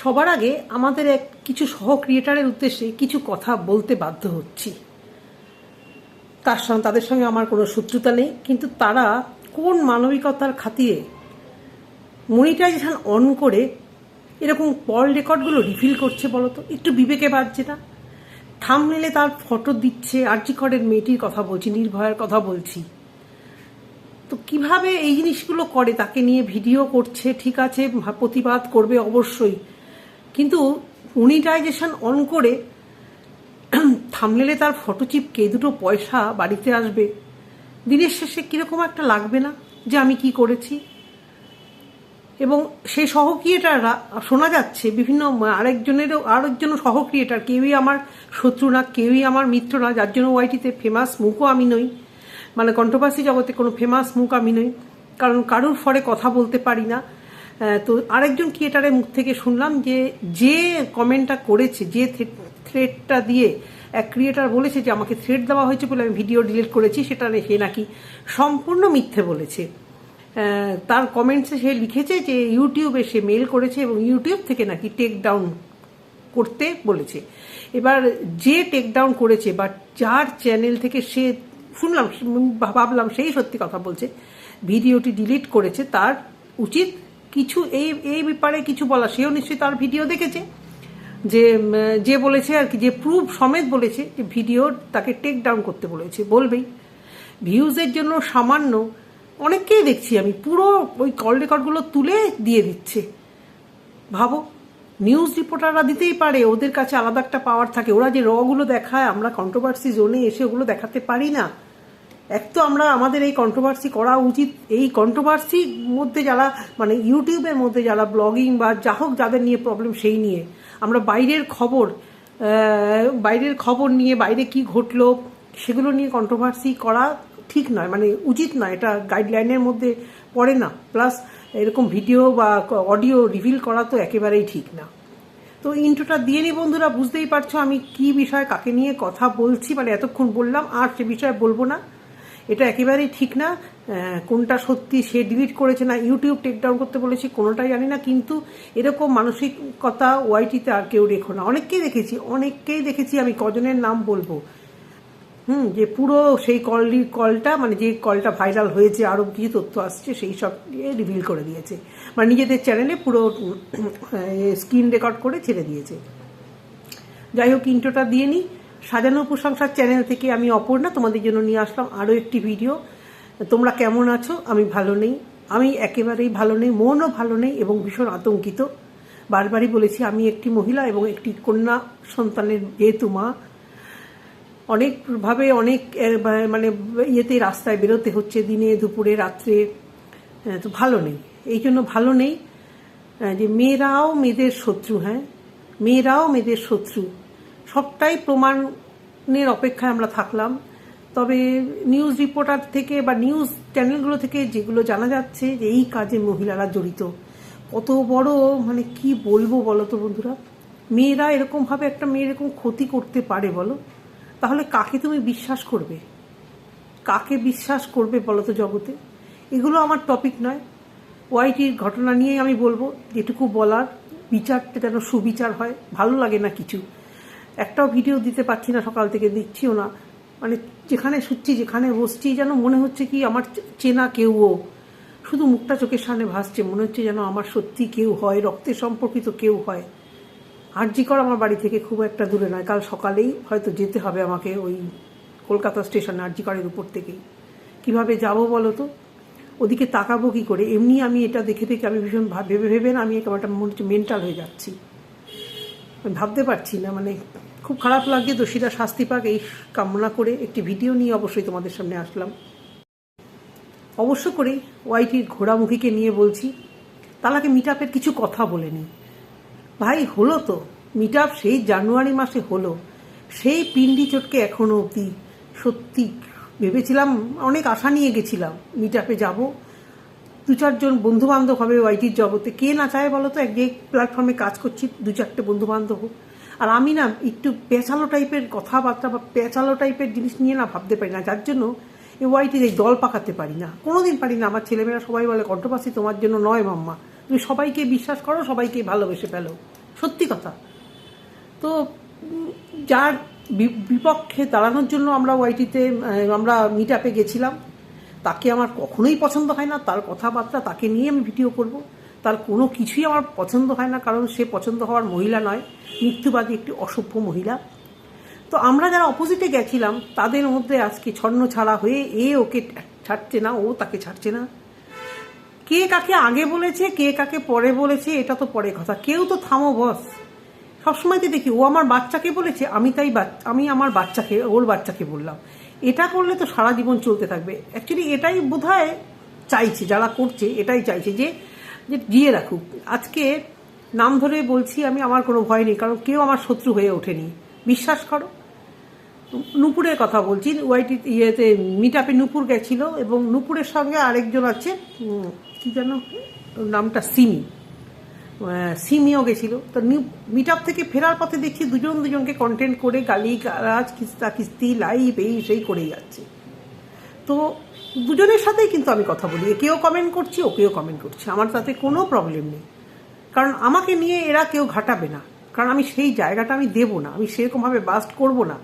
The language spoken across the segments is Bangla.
সবার আগে আমাদের এক কিছু সহ ক্রিয়েটারের উদ্দেশ্যে কিছু কথা বলতে বাধ্য হচ্ছি। তার সঙ্গে তাদের সঙ্গে আমার কোনো শত্রুতা নেই, কিন্তু তারা কোন মানবিকতার খাতিরে মনিটাইজেশন অন করে এরকম কল রেকর্ডগুলো রিফিল করছে বলতো? একটু বিবেকে বাজছে না? থামনেলে তার ফটো দিচ্ছে আর্জিকরের মেয়েটির কথা বলছি, নির্ভয়ার কথা বলছি। তো কীভাবে এই জিনিসগুলো করে? তাকে নিয়ে ভিডিও করছে, ঠিক আছে, প্রতিবাদ করবে অবশ্যই। কিন্তু মনিটাইজেশন অন করে থামনেলে তার ফটো চিপকে দুটো পয়সা বাড়িতে আসবে, দিনের শেষে কীরকম একটা লাগবে না যে আমি কি করেছি? এবং সেই সহ ক্রিয়েটাররা শোনা যাচ্ছে, বিভিন্ন আরেকজনেরও, আরেকজন সহ ক্রিয়েটার কেউই আমার শত্রু না, কেউই আমার মিত্র না, যার জন্য ওয়াইটিতে ফেমাস মুখও আমি নই। মানে কন্ট্রোভার্সি জগতে কোনো ফেমাস মুখ আমি নই। কারণ কারুর ফরে কথা বলতে পারি না। তো আরেকজন ক্রিয়েটারের মুখ থেকে শুনলাম যে যে কমেন্টটা করেছে, যে থ্রেডটা দিয়ে এক ক্রিয়েটার বলেছে যে আমাকে থ্রেড দেওয়া হয়েছে বলে আমি ভিডিও ডিলিট করেছি, সেটা সে নাকি সম্পূর্ণ মিথ্যে বলেছে। তার কমেন্টসে সে লিখেছে যে ইউটিউবে সে মেল করেছে এবং ইউটিউব থেকে নাকি টেক ডাউন করতে বলেছে। এবার যে টেক ডাউন করেছে বা যার চ্যানেল থেকে সে শুনলাম, ভাবলাম সেই সত্যি কথা বলছে, ভিডিওটি ডিলিট করেছে, তার উচিত কিছু, এই এই ব্যাপারে কিছু বলা, সেও নিশ্চয়ই তার ভিডিও দেখেছে। যে যে বলেছে আর কি, যে প্রুফ সমেত বলেছে যে ভিডিও তাকে টেক ডাউন করতে বলেছে, বলবেই। ভিউজের জন্য সামান্য, অনেককেই দেখছি আমি, পুরো ওই কল রেকর্ডগুলো তুলে দিয়ে দিচ্ছে। ভাবো নিউজ রিপোর্টাররা দিতেই পারে, ওদের কাছে আলাদা একটা পাওয়ার থাকে। ওরা যে রগুলো দেখায়, আমরা কন্ট্রোভার্সি জোনে এসে ওগুলো দেখাতে পারি না। এক তো আমরা আমাদের এই কন্ট্রোভার্সি করা উচিত। এই কন্ট্রোভার্সির মধ্যে যারা মানে ইউটিউবের মধ্যে যারা ব্লগিং বা যা হোক যাদের নিয়ে প্রবলেম সেই নিয়ে। আমরা বাইরের খবর বাইরের খবর নিয়ে বাইরে কি ঘটলো, সেগুলো নিয়ে কন্ট্রোভার্সি করা ঠিক নয়। মানে উচিত নয়। এটা গাইডলাইনের মধ্যে পড়ে না। প্লাস এরকম ভিডিও বা অডিও রিভিল করা তো একেবারেই ঠিক না। তো ইন্ট্রোটা দিয়ে নি বন্ধুরা, বুঝতেই পারছ আমি কি বিষয়ে কাকে নিয়ে কথা বলছি। মানে এতক্ষণ বললাম, আর সে বিষয়ে বলব না। এটা একেবারেই ঠিক না। কোনটা সত্যি সে ডিলিট করেছে না ইউটিউব টেক ডাউন করতে বলেছি, কোনোটাই জানি না, কিন্তু এরকম মানসিকতা ওয়াইটিতে আর কেউ রেখো না। অনেককেই দেখেছি অনেককেই দেখেছি, আমি কজনের নাম বলব। হুম, যে পুরো সেই কলটি কলটা মানে যে কলটা ভাইরাল হয়েছে আরও কিছু তথ্য আসছে, সেই সব দিয়ে রিভিল করে দিয়েছে। মানে নিজেদের চ্যানেলে পুরো স্ক্রিন রেকর্ড করে ছেড়ে দিয়েছে। যাই হোক ইন্ট্রোটা দিয়ে নিই সাজানো প্রশংসার চ্যানেল থেকে আমি অপর্ণা তোমাদের জন্য নিয়ে আসলাম আরও একটি ভিডিও তোমরা কেমন আছো? আমি ভালো নেই। আমি একেবারেই ভালো নেই, মনও ভালো নেই এবং ভীষণ আতঙ্কিত। বারবারই বলেছি, আমি একটি মহিলা এবং একটি কন্যা সন্তানের যেহেতু মা অনেকভাবে অনেক মানে ইয়েতে রাস্তায় বেরোতে হচ্ছে, দিনে, দুপুরে, রাত্রে তো ভালো নেই। এই জন্য ভালো নেই। যে মেয়েরাও মেয়েদের শত্রু হ্যাঁ? মেয়েরাও মেয়েদের শত্রু। সবটাই প্রমাণের অপেক্ষায় আমরা থাকলাম। তবে নিউজ রিপোর্টার থেকে বা নিউজ চ্যানেলগুলো থেকে যেগুলো জানা যাচ্ছে যে এই কাজে মহিলারা জড়িত, কত বড় মানে কি বলব বলো তো বন্ধুরা? মেয়েরা এরকমভাবে একটা মেয়ে এরকম ক্ষতি করতে পারে বলো? তাহলে কাকে তুমি বিশ্বাস করবে? কাকে বিশ্বাস করবে বলো তো জগতে? এগুলো আমার টপিক নয়। ওয়াইটির ঘটনা নিয়ে আমি বলব, যেটুকু বলার, বিচারটা যেন সুবিচার হয়, ভালো লাগে না কিছু। একটাও ভিডিও দিতে পারছি না সকাল থেকে, দিচ্ছিও না। মানে যেখানে শুচ্ছি, যেখানে বসছি, যেন মনে হচ্ছে কি আমার চেনা কেউও শুধু মুখটা চোখের সামনে ভাসছে, মনে হচ্ছে যেন আমার সত্যি কেউ হয় রক্তের সম্পর্কিত কেউ হয়। আরজিকর আমার বাড়ি থেকে খুব একটা দূরে নয়, কাল সকালেই হয়তো যেতে হবে আমাকে ওই কলকাতা স্টেশনে আরজিকরের উপর থেকেই। কীভাবে যাব বলো তো? ওদিকে তাকাবো কি করে? এমনি আমি এটা দেখে দেখে আমি ভীষণ ভেবে ভেবে না আমি একটা মনে মেন্টাল হয়ে যাচ্ছি। ভাবতে পারছি না মানে খুব খারাপ লাগছে। দোষীরা শাস্তি পাক, এই কামনা করে একটি ভিডিও নিয়ে অবশ্যই তোমাদের সামনে আসলাম। অবশ্য করে ওয়াইটির ঘোড়ামুখীকে নিয়ে বলছি, তালাকে মিট কিছু কথা বলে নিই ভাই, হলো তো। মিট সেই জানুয়ারি মাসে হলো। সেই পিন্ডি চটকে এখনও অবধি সত্যি ভেবেছিলাম, অনেক আশা নিয়ে গেছিলাম। মিট আপে যাব দু চারজন বন্ধু বান্ধব হবে ওয়াইটির জগতে। কে না চায় বলো তো? এক যে প্ল্যাটফর্মে কাজ করছি দু চারটে বন্ধু বান্ধব হোক। আর আমি না একটু পেঁচালো টাইপের কথাবার্তা বা পেঁচালো টাইপের জিনিস নিয়ে না ভাবতে পারি না। যার জন্য এই ওয়াইটির এই দল পাকাতে পারি না। কোনোদিন পারি না। আমার ছেলেমেয়েরা সবাই বলে কণ্ঠপাসি তোমার জন্য নয় মাম্মা। তুমি সবাইকে বিশ্বাস করো, সবাইকে ভালোবেসে ফেলো। সত্যি কথা। তো যার বিপক্ষে দাঁড়ানোর জন্য আমরা ওয়াইটিতে আমরা মিট আপে গেছিলাম। তাকে আমার কখনোই পছন্দ হয় না, তার কথাবার্তা তাকে নিয়ে আমি ভিডিও করব। তার কোনো কিছুই আমার পছন্দ হয় না, কারণ সে পছন্দ হওয়ার মহিলা নয়, মৃত্যুবাদী একটি অসভ্য মহিলা। তো আমরা যারা অপোজিটে গেছিলাম, তাদের মধ্যে আজকে ছন্ন ছাড়া হয়ে এ ওকে ছাড়ছে না, ও তাকে ছাড়ছে না। কে কাকে আগে বলেছে, কে কাকে পরে বলেছে, এটা তো পরে কথা। কেউ তো থামো বস। সবসময় তো দেখি ও আমার বাচ্চাকে বলেছে, আমি তাই আমি আমার বাচ্চাকে, ওর বাচ্চাকে বললাম। এটা করলে তো সারা জীবন চলতে থাকবে। অ্যাকচুয়ালি এটাই বোধহয় চাইছে, যারা করছে, এটাই চাইছে যে যে জিয়ে রাখুক। আজকে নাম ধরে বলছি, আমি আমার কোনো ভয় নেই, কারণ কেউ আমার শত্রু হয়ে ওঠেনি। বিশ্বাস করো। নুপুরের কথা বলছি, ওয়াইটি ইয়েতে মিট আপে নুপুর গেছিল, এবং নুপুরের সঙ্গে আরেকজন আছে কি যেন নামটা সিমি। সিমিও গেছিল। তো মিট আপ থেকে ফেরার পথে দেখছি দুজন দুজনকে কন্টেন্ট করে গালি গালাজ কিস্তা কিস্তি লাইভ এই সেই করেই যাচ্ছে। তো দুজনের সাথেই কিন্তু আমি কথা বলি। একেও কমেন্ট করছি, ওকেও কমেন্ট করছি। আমার তাতে কোনো প্রবলেম নেই। কারণ আমাকে নিয়ে এরা কেউ ঘাটাবে না। কারণ আমি সেই জায়গাটা আমি দেব না। আমি সেরকমভাবে বাস্ট করব না।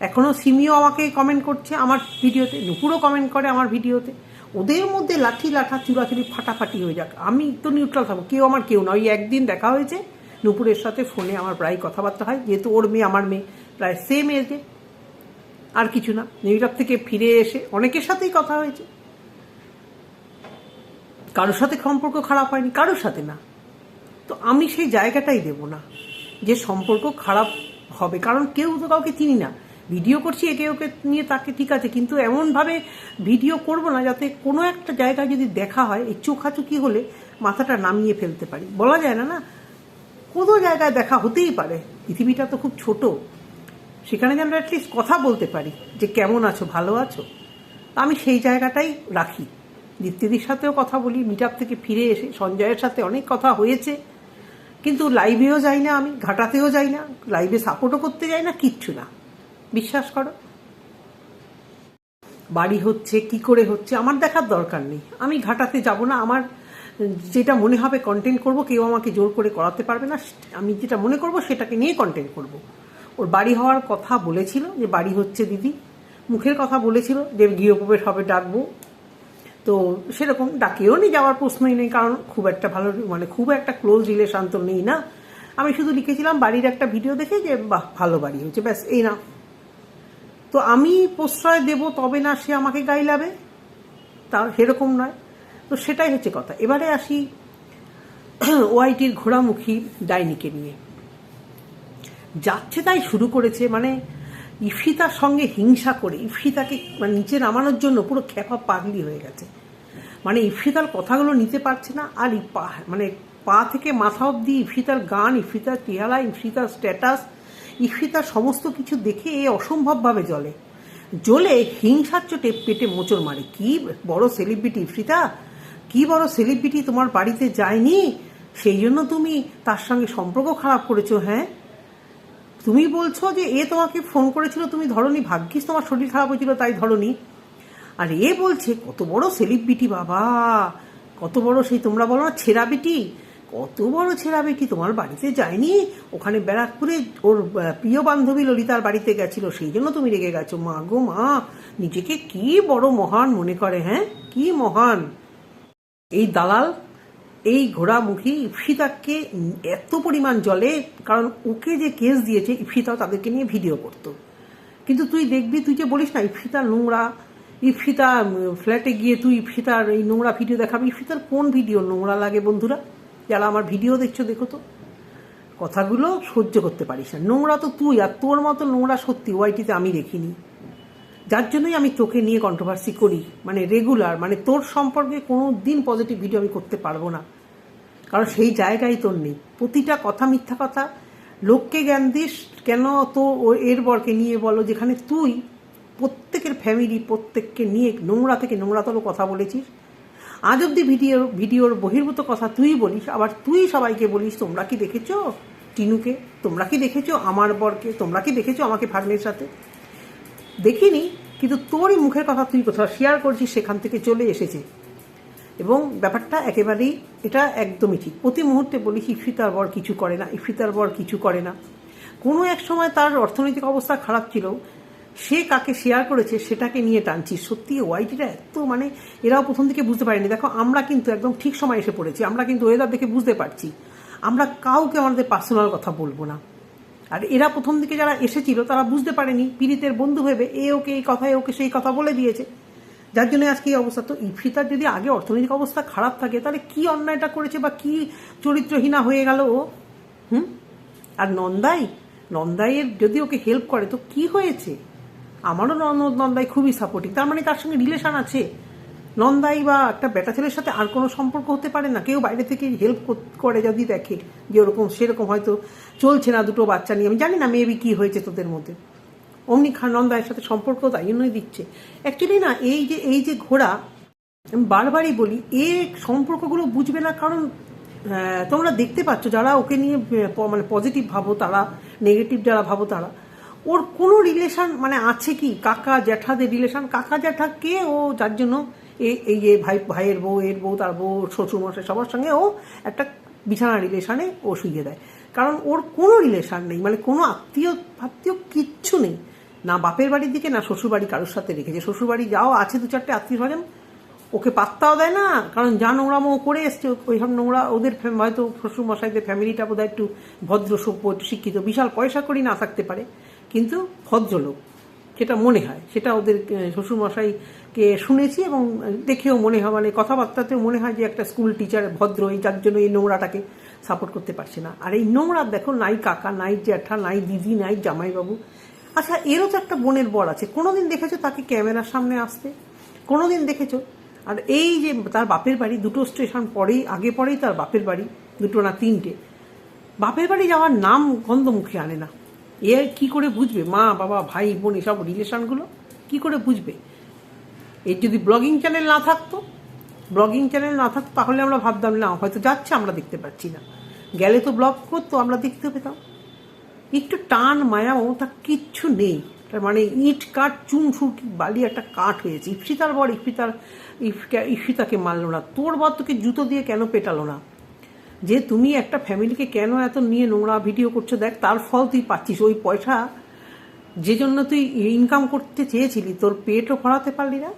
এখনও সিমিও আমাকে কমেন্ট করছে, আমার ভিডিওতে। নুপুরও কমেন্ট করে আমার ভিডিওতে। ওদের মধ্যে লাঠি, লাঠা, চুরাচুরি ফাটাফাটি হয়ে যাক। আমি তো নিউট্রাল থাকব। কেউ আমার, কেউ না। ওই একদিন দেখা হয়েছে, নুপুরের সাথে ফোনে আমার প্রায় কথাবার্তা হয়। যেহেতু ওর মেয়ে, আমার মেয়ে, প্রায় সেম এজে আর কিছু না। নিউইয়র্ক থেকে ফিরে এসে অনেকের সাথেই কথা হয়েছে। কারোর সাথে সম্পর্ক খারাপ হয়নি, কারোর সাথে না। তো আমি সেই জায়গাটাই দেব না যে সম্পর্ক খারাপ হবে। কারণ কেউ তো কাউকে চিনি না। ভিডিও করছি একে ওকে নিয়ে, তাকে ঠিক আছে, কিন্তু এমনভাবে ভিডিও করব না যাতে কোনো একটা জায়গায় যদি দেখা হয়, এই চোখাচুকি হলে মাথাটা নামিয়ে ফেলতে পারি। বলা যায় না না, কোনো জায়গায় দেখা হতেই পারে। পৃথিবীটা তো খুব ছোট। সেখানে যেন অ্যাটলিস্ট কথা বলতে পারি যে কেমন আছো, ভালো আছো। আমি সেই জায়গাটাই রাখি। দীপ্তিদির সাথেও কথা বলি মিট থেকে ফিরে এসে, সঞ্জয়ের সাথে অনেক কথা হয়েছে। কিন্তু লাইভেও যাই না আমি, ঘাটাতেও যাই না লাইভে সাপোর্টও করতে যাই না, কিচ্ছু না। বিশ্বাস করো। বাড়ি হচ্ছে, কি করে হচ্ছে, আমার দেখার দরকার নেই। আমি ঘাটাতে যাব না, আমার যেটা মনে হবে কন্টেন্ট করব, কেউ আমাকে জোর করে করাতে পারবে না আমি যেটা মনে করব, সেটাকে নিয়ে কন্টেন্ট করব। ওর বাড়ি হওয়ার কথা বলেছিল যে, বাড়ি হচ্ছে দিদি। মুখের কথা বলেছিল যে, গৃহপ্রবেশ হবে, ডাকবো। তো সেরকম ডাকেও নি, যাওয়ার প্রশ্নই নেই, কারণ খুব একটা ভালো মানে খুব একটা ক্লোজ রিলেশন তো নেই না। আমি শুধু লিখেছিলাম, বাড়ির একটা ভিডিও দেখে যে, বাহ, ভালো বাড়ি হচ্ছে ব্যাস, এই না। তো আমি প্রশ্রয় দেব, তবে না সে আমাকে গাইলাবে? তা সেরকম নয়। তো সেটাই হচ্ছে কথা। এবারে আসি ওয়াইটির ঘোড়ামুখী ডাইনিকে নিয়ে। যাচ্ছে তাই শুরু করেছে মানে ইফিতার সঙ্গে হিংসা করে ইফিতাকে মানে নিচে নামানোর জন্য পুরো খেপা পাগলি হয়ে গেছে। মানে ইফিতার কথাগুলো নিতে পারছে না, আর পা মানে পা থেকে মাথা অব্দি ইফিতার গান ইফিতার চেহারা ইফিতার স্ট্যাটাস ইফিতার সমস্ত কিছু দেখে এ অসম্ভবভাবে জ্বলে। জ্বলে হিংসার চোটে পেটে মোচড় মারে। কি বড় সেলিব্রিটি ইফিতা? কি বড় সেলিব্রিটি তোমার বাড়িতে যায়নি? সেই জন্য তুমি তার সঙ্গে সম্পর্ক খারাপ করেছ হ্যাঁ? তুমি বলছো যে এ তোমাকে ফোন করেছিল, তুমি ধরনি ভাগ্যিস তোমার শরীর খারাপ হয়েছিল, তাই ধরনি। আর এ বলছে, কত বড় সেলিব্রিটি বাবা! কত বড় সেই তোমরা বলো না, ছেঁড়া বেটি! কত বড় ছেঁড়া বেটি তোমার বাড়িতে যায়নি ওখানে ব্যারাকপুরে ওর প্রিয় বান্ধবী ললিতার বাড়িতে গেছিল, সেই জন্য তুমি রেগে গেছো। মা গো, মা, নিজেকে কি বড় মহান মনে করে হ্যাঁ? কি মহান! এই দালাল, এই ঘোড়ামুখী ইফিতাকে এত পরিমাণ জলে, কারণ ওকে যে কেস দিয়েছে ইফিতাও তাদেরকে নিয়ে ভিডিও করতো। কিন্তু তুই দেখবি, তুই যে বলিস না ইফিতা নোংরা ইফিতা ফ্ল্যাটে গিয়ে তুই ইফিতার এই নোংরা ভিডিও দেখাবি ইফিতার কোন ভিডিও নোংরা লাগে বন্ধুরা? যারা আমার ভিডিও দেখছ, দেখো তো। কথাগুলো সহ্য করতে পারিস না। নোংরা তো তুই আর তোর মতো নোংরা সত্যি ওয়াইটিতে আমি দেখিনি। যার জন্যই আমি তোকে নিয়ে কন্ট্রোভার্সি করি। মানে রেগুলার মানে তোর সম্পর্কে কোনো দিন পজিটিভ ভিডিও আমি করতে পারব না। কারণ সেই জায়গায় তোর নেই। প্রতিটা কথা মিথ্যা কথা, লোককে জ্ঞান দিস, কেন তো এর বরকে নিয়ে বলো, যেখানে তুই প্রত্যেকের ফ্যামিলি প্রত্যেককে নিয়ে নোংরা থেকে নোংরাতর কথা বলেছিস। আজ অব্দি ভিডিও, ভিডিওর বহির্ভূত কথা তুই বলিস, আবার তুই সবাইকে বলিস, তোমরা কি দেখেছ? টিনুকে? তোমরা কি দেখেছ? আমার বরকে? তোমরা কি দেখেছ আমাকে ভাগ্নের সাথে? দেখিনি, কিন্তু তোরই মুখের কথা তুই কোথাও শেয়ার করছিস, সেখান থেকে চলে এসেছে। এবং ব্যাপারটা একেবারেই, এটা একদমই ঠিক। প্রতি মুহূর্তে বলিস ইফিতার বর কিছু করে না, ইফিতার বর কিছু করে না। কোনো এক সময় তার অর্থনৈতিক অবস্থা খারাপ ছিল সে কাকে শেয়ার করেছে সেটাকে নিয়ে টানছি। সত্যি ওয়াইটিটা এত মানে এরাও প্রথম থেকে বুঝতে পারেনি। দেখো, আমরা কিন্তু একদম ঠিক সময় এসে পড়েছি। আমরা কিন্তু ওয়েদার দেখে বুঝতে পারছি। আমরা কাউকে আমাদের পার্সোনাল কথা বলব না। আর এরা প্রথম দিকে যারা এসেছিল, তারা বুঝতে পারেনি। পীড়িতের বন্ধু ভেবে এ ওকে, এই কথায় ওকে, সেই কথা বলে দিয়েছে। যার জন্য আজকে এই অবস্থা। তো ইফিতার যদি আগে অর্থনৈতিক অবস্থা খারাপ থাকে, তাহলে কি অন্যায়টা করেছে বা কি চরিত্রহীনা হয়ে গেল ও? হুম? আর নন্দাই? নন্দাইয়ের যদি ওকে হেল্প করে, তো কি হয়েছে? আমারও ননদ নন্দাই খুবই সাপোর্টিভ তার মানে তার সঙ্গে রিলেশন আছে। নন্দাই বা একটা বেটা ছেলের সাথে আর কোনো সম্পর্ক হতে পারে না। কেউ বাইরে থেকে হেল্প করে যদি দেখে যে ওরকম, সেরকম হয়তো চলছে না দুটো বাচ্চা নিয়ে। আমি জানি না মেবি কি হয়েছে তোদের মধ্যে। অমনি খান নন্দায়ের সাথে সম্পর্ক তাই জন্যই দিচ্ছে। অ্যাকচুয়ালি না, এই যে এই যে ঘোড়া, আমি বারবারই বলি, এ সম্পর্কগুলো বুঝবে না। কারণ তোমরা দেখতে পাচ্ছ যারা ওকে নিয়ে মানে পজিটিভ ভাবো তারা নেগেটিভ যারা ভাবো তারা ওর কোনো রিলেশন মানে আছে কি? কাকা জ্যাঠাদের রিলেশন কাকা জ্যাঠা কে? ও যার জন্য এই যে ভাই, ভাইয়ের বউ, এর বউ, তার বউ শ্বশুরমশাই সবার সঙ্গে ও একটা বিছানা রিলেশনে ও শুয়ে দেয়। কারণ ওর কোনো রিলেশন নেই মানে কোনো আত্মীয় আত্মীয় কিচ্ছু নেই। না বাপের বাড়ির দিকে, না শ্বশুর বাড়ি কারোর সাথে রেখেছে। শ্বশুর বাড়ি যাও, আছে দু চারটে আত্মীয় স্বজন, ওকে পাত্তাও দেয় না। কারণ যা নোংরামো করে এসছে ওইসব নোংরা, ওদের হয়তো শ্বশুর মশাইদের ফ্যামিলিটা বোধ একটু ভদ্র, সভ্য, একটু শিক্ষিত। বিশাল পয়সা করি না থাকতে পারে। কিন্তু ভদ্রলোক সেটা মনে হয়, সেটা ওদের শ্বশুর মশাইকে শুনেছি এবং দেখেও মনে হয় মানে কথাবার্তাতেও মনে হয় যে একটা স্কুল টিচার ভদ্র, এই যার জন্য এই নোংরাটাকে সাপোর্ট করতে পারছে না। আর এই নোংরা দেখো, নাই কাকা, নাই জ্যাঠা, নাই দিদি, নাই জামাইবাবু। আচ্ছা এরও তো একটা বোনের বর আছে। কোনোদিন দেখেছ তাকে ক্যামেরার সামনে আসতে? কোনোদিন দেখেছ? আর এই যে তার বাপের বাড়ি, দুটো স্টেশন পরেই, আগে পরেই তার বাপের বাড়ি, দুটো না তিনটে। বাপের বাড়ি যাওয়ার নাম গন্ধ মুখে আনে না। এ কি করে বুঝবে? মা, বাবা, ভাই, বোন, এসব রিলেশনগুলো কি করে বুঝবে? এর যদি ব্লগিং চ্যানেল না থাকতো, ব্লগিং চ্যানেল না থাকতো, তাহলে আমরা ভাবতাম, না, হয়তো যাচ্ছে, আমরা দেখতে পাচ্ছি না। গেলে তো ব্লগ করতো, আমরা দেখতে পেতাম। একটু টান মায়াও তা কিচ্ছু নেই। তার মানে ইট, কাঠ, চুন সুরকি বালি, একটা কাঠ হয়েছে। ইফসিতার বর, ইফিতার ইফ- ইফিতাকে মারলো না। তোর বর তোকে জুতো দিয়ে কেন পেটালো না? যে তুমি একটা ফ্যামিলিকে কেন এত নিয়ে নোংরা ভিডিও করছ দেখ, তার ফল তুই পাচ্ছিস। ওই পয়সা যে জন্য তুই ইনকাম করতে চেয়েছিলি, তোর পেটও ভরাতে পারলি না,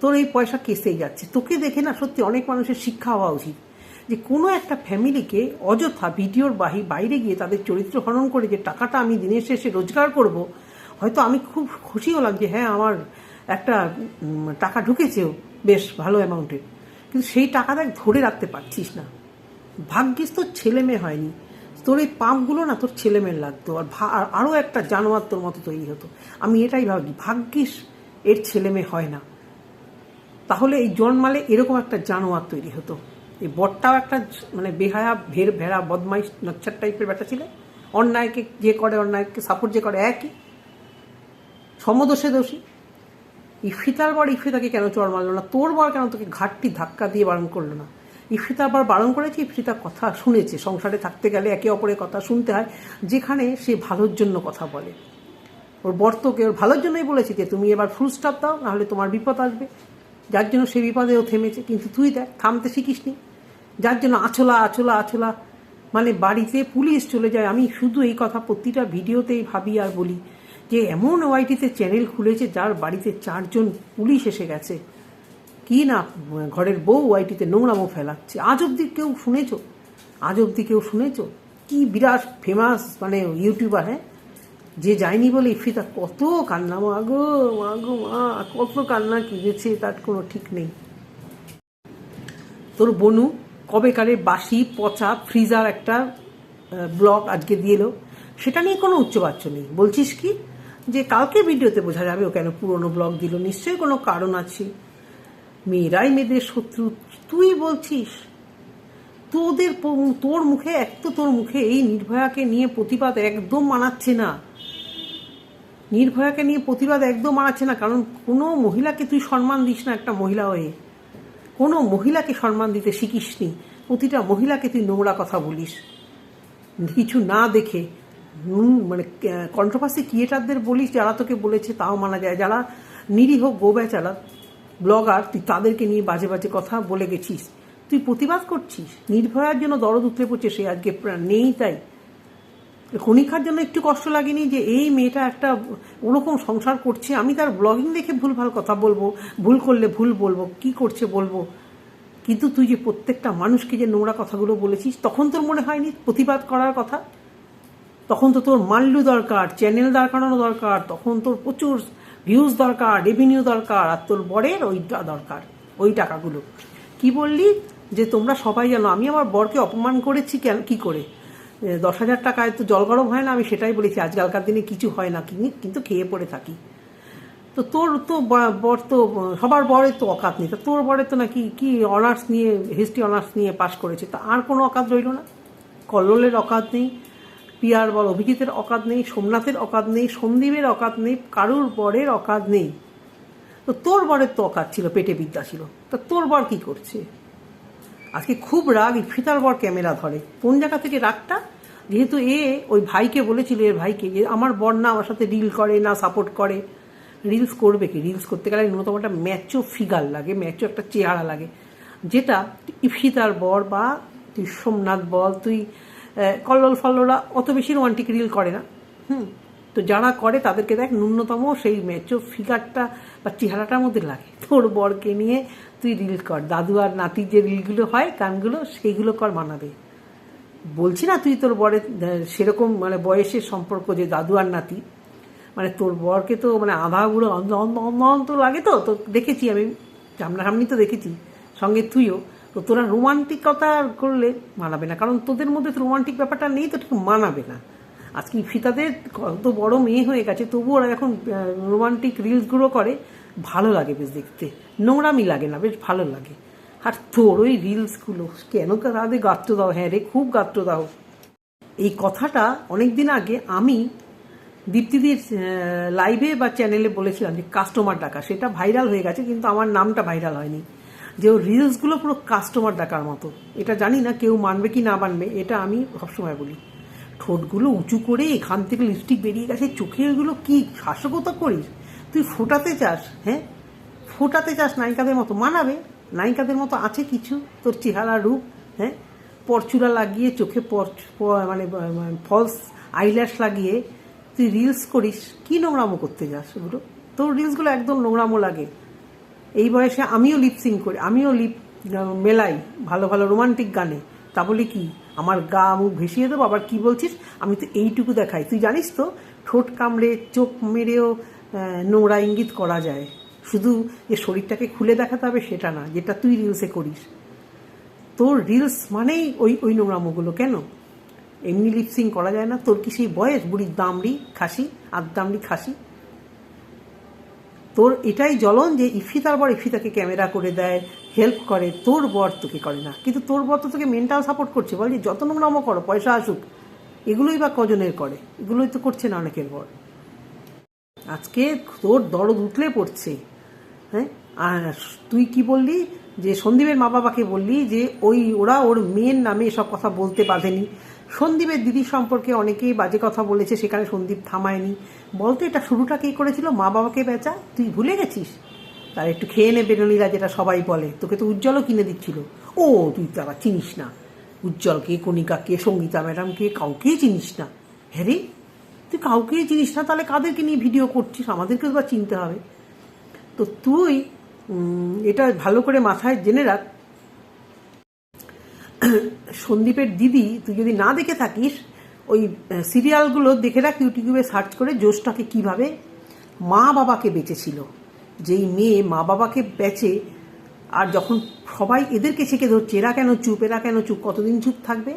তোর এই পয়সা কেসেই যাচ্ছে। তোকে দেখে না সত্যি অনেক মানুষের শিক্ষা হওয়া উচিত যে কোনো একটা ফ্যামিলিকে অযথা ভিডিওর বাহি, বাইরে গিয়ে তাদের চরিত্র হরণ করে যে টাকাটা আমি দিনের শেষে রোজগার করব, হয়তো আমি খুব খুশি হলাম যে হ্যাঁ আমার একটা টাকা ঢুকেছেও, বেশ ভালো অ্যামাউন্টের কিন্তু সেই টাকা দেখ ধরে রাখতে পারছিস না। ভাগ্যিস তোর ছেলে মেয়ে হয়নি। তোর এই পাম্পগুলো না তোর ছেলে মেয়ের লাগতো। আর আরও একটা জানোয়ার তোর মতো তৈরি হতো। আমি এটাই ভাবি, ভাগ্যিস এর ছেলে মেয়ে হয় না। তাহলে এই জন্মালে এরকম একটা জানোয়ার তৈরি হতো। এই বটটাও একটা মানে বেহায়া, ভের, ভেড়া, বদমাইশ, নচ্ছার টাইপের ব্যাটা ছিল। অন্যায়কে যে করে, অন্যায়কে সাপোর্ট যে করে, একই। সমদোষে দোষী। ইফিতার বর ইফিতাকে কেন চড় মারলো না? তোর বর কেন তোকে ঘাটটি ধাক্কা দিয়ে বারণ করল না? ইফিতার আবার বারণ করেছে ইফিতা কথা শুনেছে। সংসারে থাকতে গেলে একে অপরের কথা শুনতে হয়, যেখানে সে ভালোর জন্য কথা বলে। ওর বর্তকে ওর ভালোর জন্যই বলেছে যে, তুমি এবার ফুল স্টপ দাও, নাহলে তোমার বিপদ আসবে। যার জন্য সে বিপদেও থেমেছে। কিন্তু তুই দেখ, থামতে শিখিসনি। যার জন্য আছলা আছলা আছলা মানে বাড়িতে পুলিশ চলে যায়। আমি শুধু এই কথা প্রতিটা ভিডিওতেই ভাবি আর বলি যে, এমন ওয়াইটিতে চ্যানেল খুলেছে যার বাড়িতে চারজন পুলিশ এসে গেছে। কি না, ঘরের বউ ওয়াইটিতে নোংরামো ফেলাচ্ছে। আজ অব্দি কেউ শুনেছ? আজ অব্দি কেউ শুনেছ? কি বিরাট ফেমাস মানে ইউটিউবার হ্যাঁ? যে যায়নি বলে ইফিতা, কত কান্না মাগো মাগো মা কত কান্না কিনেছে তার কোনো ঠিক নেই। তোর বনু, কবেকালে বাসি, পচা, ফ্রিজার একটা ব্লগ আজকে দিয়ে এলো। সেটা নিয়ে কোনো উচ্চবাচ্য নেই। বলছিস কি? যে কালকে ভিডিওতে বোঝা যাবে ও কেন পুরনো ব্লগ দিল। নিশ্চয়ই কোনো কারণ আছে। মেয়েরাই মেয়েদের শত্রু, তুই বলছিস? তোদের তোর মুখে, এক তো তোর মুখে এই নির্ভয়াকে নিয়ে প্রতিবাদ একদম মানাচ্ছে না। নির্ভয়াকে নিয়ে প্রতিবাদ একদম মানাচ্ছে না, কারণ কোনো মহিলাকে তুই সম্মান দিস না একটা মহিলা হয়ে। কোনো মহিলাকে সম্মান দিতে শিখিসনি। প্রতিটা মহিলাকে তুই নোংরা কথা বলিস। কিছু না দেখে মানে কন্ট্রোভার্সি ক্রিয়েটারদের বলিস, যারা তোকে বলেছে তাও মানা যায়। যারা নিরীহ গোবেচারা ব্লগার, তুই তাদেরকে নিয়ে বাজে বাজে কথা বলে গেছিস। তুই প্রতিবাদ করছিস? নির্ভয়ার জন্য দরদ উতলে পড়ছে সে আজকে নেই তাই। কণিকার জন্য একটু কষ্ট লাগেনি যে এই মেয়েটা একটা ওরকম সংসার করছে, আমি তার ব্লগিং দেখে ভুলভাল কথা বলব, ভুল করলে ভুল বলব, কি করছে বলব। কিন্তু তুই যে প্রত্যেকটা মানুষকে যে নোংরা কথাগুলো বলেছিস, তখন তোর মনে হয়নি প্রতিবাদ করার কথা? তখন তো তোর মাল্লু দরকার, চ্যানেল দাঁড় করানো দরকার, তখন তোর প্রচুর ভিউজ দরকার রেভিনিউ দরকার, আর তোর বরের ওইটা দরকার, ওই টাকাগুলো। কি বললি? যে তোমরা সবাই জানো, আমি আমার বরকে অপমান করেছি কেন, কি করে? দশ হাজার টাকায় তো জল গরম হয় না, আমি সেটাই বলেছি, আজকালকার দিনে কিছু হয় না কিনি কিন্তু খেয়ে পড়ে থাকি। তো তোর তো বর তো, সবার বরের তো অকাত নেই, তা তোর বরের তো নাকি কি অনার্স নিয়ে হিস্ট্রি অনার্স নিয়ে পাশ করেছে, তা আর কোনো অকাত রইল না? কল্লোলের অকাত নেই পিয়ার বল, অভিজিতের অকাত নেই, সোমনাথের অকাত নেই, সন্দীপের অকাত নেই, কারুর বরের অকাত নেই। তো তোর বরের তো অকাত ছিল, পেটে বিদ্যা ছিল। তা তোর বর কি করছে? আজকে খুব রাগ ইফিতার বর ক্যামেরা ধরে। কোন জায়গা থেকে রাগটা? যেহেতু এ ওই ভাইকে বলেছিল, এর ভাইকে, যে আমার বর না আমার সাথে রিল করে, না সাপোর্ট করে। রিলস করবে কি? রিলস করতে গেলে ন্যূনতম একটা ম্যাচও ফিগার লাগে ম্যাচও একটা চেহারা লাগে। যেটা ইফিতার বর বা তুই সোমনাথ বল, তুই কল্লোল ফল্লোরা অত বেশি রোমান্টিক রিল করে না। হুম। তো যারা করে, তাদেরকে দেখ, ন্যূনতম সেই ম্যাচও ফিগারটা বা চেহারাটার মধ্যে লাগে। তোর বরকে নিয়ে তুই রিল কর। দাদু আর নাতির যে রিলগুলো হয়, গানগুলো, সেইগুলো কর মানাবে বলছি না তুই তোর বরের সেরকম মানে বয়সের সম্পর্ক যে দাদু আর নাতি। মানে তোর বরকে তো মানে আধা বুড়ো অন্ধ অন্ধ অন্ধ অন্ধ লাগে তো। তো দেখেছি আমি, সামনাসামনি তো দেখেছি। সঙ্গে তুইও। তো তোরা রোমান্টিকতা করলে মানাবে না, কারণ তোদের মধ্যে তো রোমান্টিক ব্যাপারটা নেই তো ঠিক মানাবে না। আজকে ফিতাদের কত বড় মেয়ে হয়ে গেছে তবু ওরা এখন রোমান্টিক রিলসগুলো করে, ভালো লাগে বেশ দেখতে। নোংরামি লাগে না, বেশ ভালো লাগে। আর তোর ওই রিলসগুলো, কেন তাদের গাত্র দাও? হ্যাঁ রে, খুব গাত্র দাও। এই কথাটা অনেক দিন আগে আমি দীপ্তিদির লাইভে বা চ্যানেলে বলেছিলাম যে, কাস্টমার ডাকা। সেটা ভাইরাল হয়ে গেছে, কিন্তু আমার নামটা ভাইরাল হয়নি। যে ওর রিলসগুলো পুরো কাস্টমার ডাকার মতো। এটা জানি না কেউ মানবে কি না মানবে, এটা আমি সবসময় বলি। ঠোঁটগুলো উঁচু করে এখান থেকে লিপস্টিক বেরিয়ে গেছে চোখে ওইগুলো কি শাসকতা করিস? তুই ফোটাতে চাস হ্যাঁ? ফোটাতে চাস নায়িকাদের মতো, মানাবে? নায়িকাদের মতো আছে কিছু? তোর চেহারা, রূপ হ্যাঁ? পরচুলা লাগিয়ে চোখে মানে ফলস আইল্যাশ লাগিয়ে তুই রিলস করিস, কি নোংরামো করতে যাস ওগুলো তোর রিলসগুলো একদম নোংরামো লাগে। এই বয়সে আমিও লিপসিং করি, আমিও লিপ মেলাই ভালো ভালো রোমান্টিক গানে। তা বলে কি, আমার গা মুখ ভেসিয়ে দেবো, আবার কি বলছিস? আমি তো এইটুকু দেখাই। তুই জানিস তো, ঠোঁট কামড়ে, চোখ মেরেও নোংরা ইঙ্গিত করা যায়। শুধু যে শরীরটাকে খুলে দেখাতে হবে সেটা না, যেটা তুই রিলসে করিস। তোর রিলস মানেই ওই ওই নোংরামোগুলো কেন? এমনি লিপসিং করা যায় না। তোর কি সেই বয়স? বুড়ির দামড়ি, খাসি আর দামড়ি খাসি। তোর এটাই জ্বলন যে ইফিতার বর ইফিতাকে ক্যামেরা করে দেয় হেল্প করে, তোর বর তোকে করে না। কিন্তু তোর বর তো তোকে মেন্টাল সাপোর্ট করছে। বল যে যত নোংরামো করো, পয়সা আসুক, এগুলোই বা কজনের করে? এগুলোই তো করছে না অনেকের বর। আজকে তোর দরদ উঠলে পড়ছে। হ্যাঁ? আর তুই কি বললি? যে সন্দীপের মা বাবাকে বললি যে ওই ওরা ওর মেয়ের নামে এসব কথা বলতে বাঁধেনি। সন্দীপের দিদি সম্পর্কে অনেকেই বাজে কথা বলেছে, সেখানে সন্দীপ থামায়নি। বলতো, এটা শুরুটা কে করেছিল? মা বাবাকে বেচা। তুই ভুলে গেছিস? তার একটু খেয়ে নে বেরোনিরা যেটা সবাই বলে। তোকে তো উজ্জ্বলও কিনে দিচ্ছিল। ও, তুই তো আবার চিনিস না। উজ্জ্বলকে কণিকাকে সঙ্গীতা ম্যাডামকে কাউকেই চিনিস না। হ্যাঁ রে? তুই কাউকেই চিনিস না, তাহলে কাদেরকে নিয়ে ভিডিও করছিস? আমাদেরকেও বা চিনতে হবে। তো তুই এটা ভালো করে মাথায় জেনে রাখ। সন্দীপের দিদি, তুই যদি না দেখে থাকিস ওই সিরিয়ালগুলো দেখে রাখ, ইউটিউবে সার্চ করে জোশটাকে কীভাবে মা বাবাকে বেঁচেছিল। যেই মেয়ে মা বাবাকে বেচে, আর যখন সবাই এদেরকে ছেঁকে ধরছে, এরা কেন চুপ, এরা কেন চুপ, কতদিন চুপ থাকবে?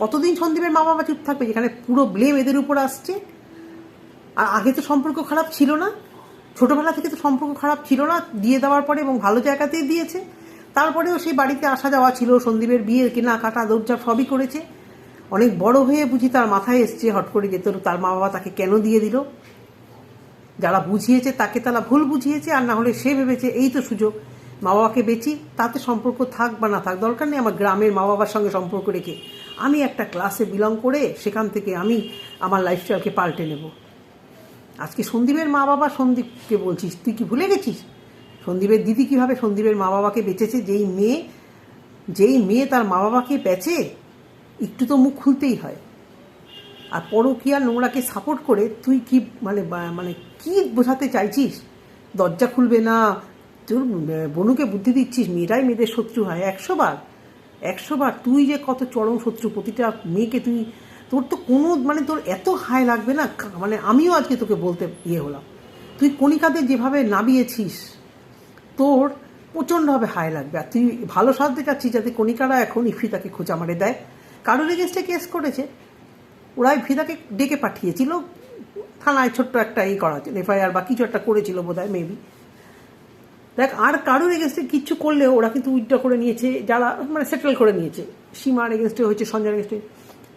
কতদিন সন্দীপের মা বাবা চুপ থাকবে, যেখানে পুরো ব্লেম এদের উপর আসছে? আর আগে তো সম্পর্ক খারাপ ছিল না, ছোটোবেলা থেকে তো সম্পর্ক খারাপ ছিল না, দিয়ে দেওয়ার পরে এবং ভালো জায়গাতেই দিয়েছে। তারপরেও সেই বাড়িতে আসা যাওয়া ছিল, সন্দীপের বিয়ে, কেনাকাটা দরজা সবই করেছে। অনেক বড় হয়ে বুঝি তার মাথায় এসছে, হট করে যেত তার মা বাবা তাকে কেন দিয়ে দিল? যারা বুঝিয়েছে তাকে তারা ভুল বুঝিয়েছে, আর না হলে সে ভেবেছে এই তো সুযোগ। মা বাবাকে বেচি, তাতে সম্পর্ক থাক বা না থাক, দরকার নেই আমার গ্রামের মা বাবার সঙ্গে সম্পর্ক রেখে। আমি একটা ক্লাসে বিলং করে সেখান থেকে আমি আমার লাইফস্টাইলকে পাল্টে নেব। আজকে সন্দীপের মা বাবা সন্দীপকে বলছিস, তুই কি ভুলে গেছিস? সন্দীপের দিদি কীভাবে সন্দীপের মা বাবাকে বেঁচেছে? যেই মেয়ে যেই মেয়ে তার মা বাবাকে বেচে একটু তো মুখ খুলতেই হয়। আর পরকীয়া নোংরাকে সাপোর্ট করে তুই কি মানে মানে কি বোঝাতে চাইছিস? দরজা খুলবে না। তোর বনুকে বুদ্ধি দিচ্ছিস, মেয়েরাই মেয়েদের শত্রু হয়। একশো বার একশো বার তুই যে কত চরম শত্রু, প্রতিটা মেয়েকে তুই, তোর তো কোনো মানে তোর এত হাই লাগবে না? মানে আমিও আজকে তোকে বলতে ইয়ে হলাম। তুই কণিকাদের যেভাবে নামিয়েছিস, তোর প্রচণ্ডভাবে হাই লাগবে। আর তুই ভালো সাথে চাচ্ছিস যাতে কণিকারা এখন ইফিতাকে খোঁচা মারে দেয়। কারোর এগেনস্টে কেস করেছে, ওরাই ইফিতাকে ডেকে পাঠিয়েছিল, থানায় ছোট্ট একটা ই করা এফআইআর বা কিছু একটা করেছিল বোধ হয় মেবি দেখ, আর কারোর এগেনস্টে কিচ্ছু করলেও ওরা কিন্তু উইথড্র করে নিয়েছে, যারা মানে সেটেল করে নিয়েছে। সীমার এগেনস্টে হয়েছে, সঞ্জয়ের এগেনস্টে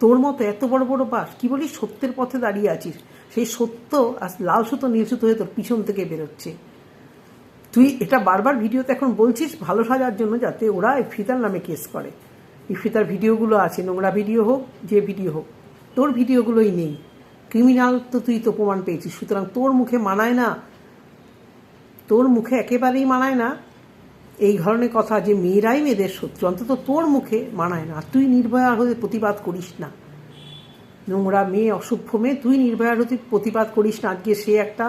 তোর মতো এত বড় বড় বাস, কি বলিস, সত্যের পথে দাঁড়িয়ে আছিস। সেই সত্য আর লাল সুতো, নীল সুতো হয়ে তোর পিছন থেকে বেরোচ্ছে। তুই এটা বারবার ভিডিওতে এখন বলছিস, ভালো সাজার জন্য যাতে ওরা ইফিতার নামে কেস করে। ইফিতার ভিডিওগুলো আছে, নোংরা ভিডিও হোক, যে ভিডিও হোক, তোর ভিডিওগুলোই নেই। ক্রিমিনাল তো তুই তো প্রমাণ পেয়েছিস, সুতরাং তোর মুখে মানায় না, তোর মুখে একেবারেই মানায় না, এই ধরনের কথা যে মেয়েরাই মেয়েদের শত্রু, অন্তত তোর মুখে মানায় না। তুই নির্ভয়া হয়ে প্রতিবাদ করিস না। নোংরা মেয়ে, অসভ্য মেয়ে, তুই নির্ভয়ার হতে প্রতিবাদ করিস না। আজকে সে একটা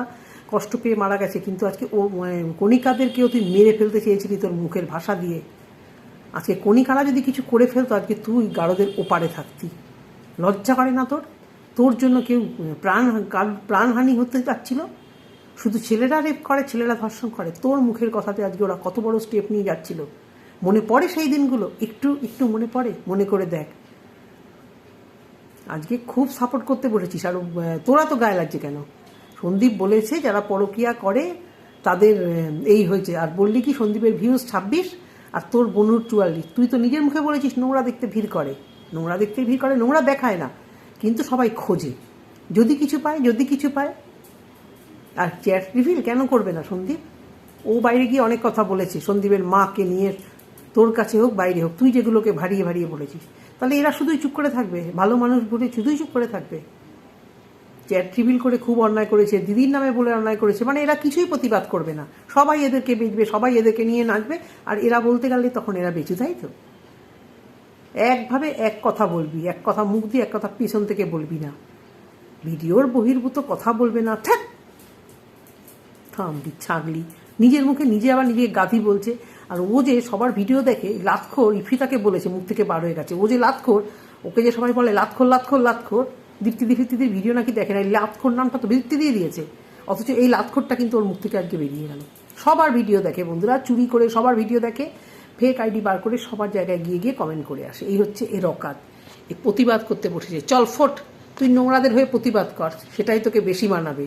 কষ্ট পেয়ে মারা গেছে, কিন্তু আজকে ও মানে কণিকাদেরকেও তুই মেরে ফেলতে চেয়েছিলি তোর মুখের ভাষা দিয়ে। আজকে কণিকারা যদি কিছু করে ফেলতো, আজকে তুই গারদের ওপারে থাকতি। লজ্জা করে না তোর? তোর জন্য কেউ প্রাণ প্রাণহানি হতে যাচ্ছিল? শুধু ছেলেরা রেপ করে, ছেলেরা ধর্ষণ করে। তোর মুখের কথাতে আজকে ওরা কত বড় স্টেপ নিয়ে যাচ্ছিল। মনে পড়ে সেই দিনগুলো? একটু একটু মনে পড়ে? মনে করে দেখ। আজকে খুব সাপোর্ট করতে বলেছিস। আর তোরা তো গায়ে লাগছে কেন? সন্দীপ বলেছে, যারা পরকিয়া করে, তাদের এই হয়েছে। আর বললি কি, সন্দীপের ভিউজ ছাব্বিশ? আর তোর বনুর চুয়াল্লিশ। তুই তো নিজের মুখে বলেছিস, নোংরা দেখতে ভিড় করে। নোংরা দেখতে ভিড় করে, নোংরা দেখায় না। কিন্তু সবাই খোঁজে। যদি কিছু পায়, যদি কিছু পায়, আর চ্যাট রিভিল কেন করবে না সন্দীপ? ও বাইরে গিয়ে অনেক কথা বলেছে। সন্দীপের মাকে নিয়ে, তোর কাছে হোক, বাইরে হোক। তুই যেগুলোকে ভারিয়ে ভারিয়ে বলেছিস। তাহলে এরা শুধুই চুপ করে থাকবে? ভালো মানুষ বলে শুধুই চুপ করে থাকবে? চ্যাট রিভিল করে খুব অন্যায় করেছে, দিদির নামে বলে অন্যায় করেছে মানে এরা কিছুই প্রতিবাদ করবে না। সবাই এদেরকে বেচবে, সবাই এদেরকে নিয়ে নাচবে, আর এরা বলতে গেলে তখন এরা বেঁচে, তাই তো? একভাবে এক কথা বলবি, এক কথা মুখ দিয়ে, এক কথা পিছন থেকে বলবি না। ভিডিওর বহির্ভূত কথা বলবে না থাক থামবি ছাগলি নিজের মুখে নিজে আবার নিজে গাধি বলছে, আর ও যে সবার ভিডিও দেখে লাতখোর, ইফিতাকে বলেছে, মুখ থেকে বার হয়ে গেছে। ও যে লাতখোর, ওকে যে সবাই বলে, লাতখোর লাতখোর লাতখোর দীপ্তিদি ফিপ্তিদির ভিডিও নাকি দেখে না এই লাতখোর নামটা তো বৃত্তি দিয়ে দিয়েছে। অথচ এই লাতখোরটা কিন্তু ওর মুখ থেকে আজকে বেরিয়ে গেল। সবার ভিডিও দেখে বন্ধুরা, চুরি করে সবার ভিডিও দেখে ফেক আইডি বার করে সবার জায়গায় গিয়ে গিয়ে কমেন্ট করে আসে। এই হচ্ছে এর অকাত এ প্রতিবাদ করতে বসেছে। চল ফোট, তুই নোংরাদের হয়ে প্রতিবাদ কর, সেটাই তোকে বেশি মানাবে।